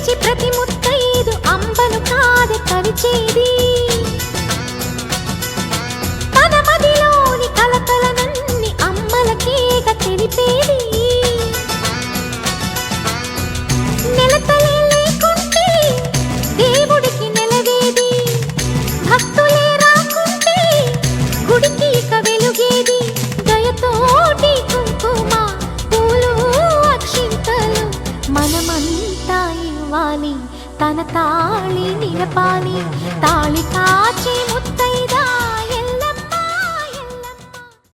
లేచి ప్రతి ముత్తైదు అంబను కాదు కరిచేది తన మదిలోని కలకలనన్ని అమ్మలకేగ తెలిపేది. தன தாளி நிலப்பாணி தாளிக்கா